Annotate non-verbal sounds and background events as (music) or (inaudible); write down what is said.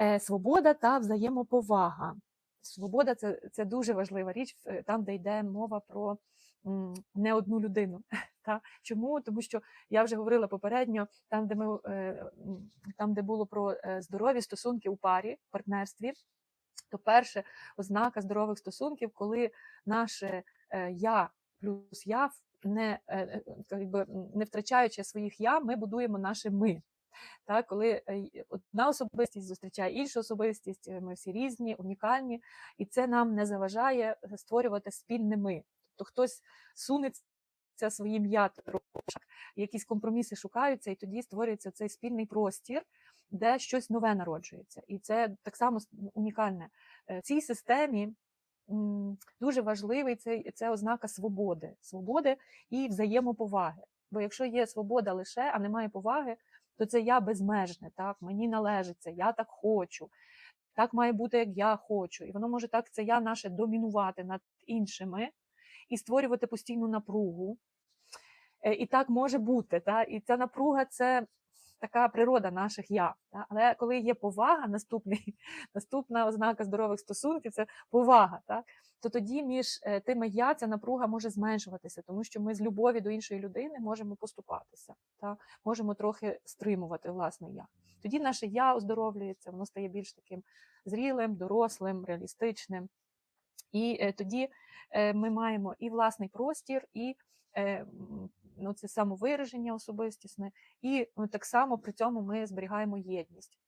Е, Свобода та взаємоповага. Свобода це, це дуже важлива річ, е, там, де йде мова про не одну людину. (laughs) Та? Чому? Тому що я вже говорила попередньо, там, де ми е, там, де було про здорові стосунки у парі, в партнерстві, то перше ознака здорових стосунків, коли наше я плюс я не, не втрачаючи своїх я, ми будуємо наше ми. Так, коли е, одна особистість зустрічає іншу особистість, е, ми всі різні, унікальні, і це нам не заважає е, створювати спільне ми. Тобто хтось сунеться своїм я якісь компроміси шукаються, і тоді створюється цей спільний простір, де щось нове народжується. І це так само унікальне. Е, В цій системі дуже важливий це, це ознака свободи, свободи і взаємоповаги. Бо якщо є свобода лише, а немає поваги, то це я безмежне, так мені належиться, я так хочу, так має бути, як я хочу. І воно може так це я наше домінувати над іншими і створювати постійну напругу. Е, І так може бути. Та? І ця напруга це така природа наших я. Та? Але коли є повага, наступний, (laughs) наступна ознака здорових стосунків це повага. Так? То тоді між е, тими я ця напруга може зменшуватися, тому що ми з любові до іншої людини можемо поступатися, та? можемо трохи стримувати власне я. Тоді наше я оздоровлюється, воно стає більш таким зрілим, дорослим, реалістичним. І е, тоді е, ми маємо і власний простір, і е, це самовираження особистісне, і ну, так само при цьому ми зберігаємо єдність.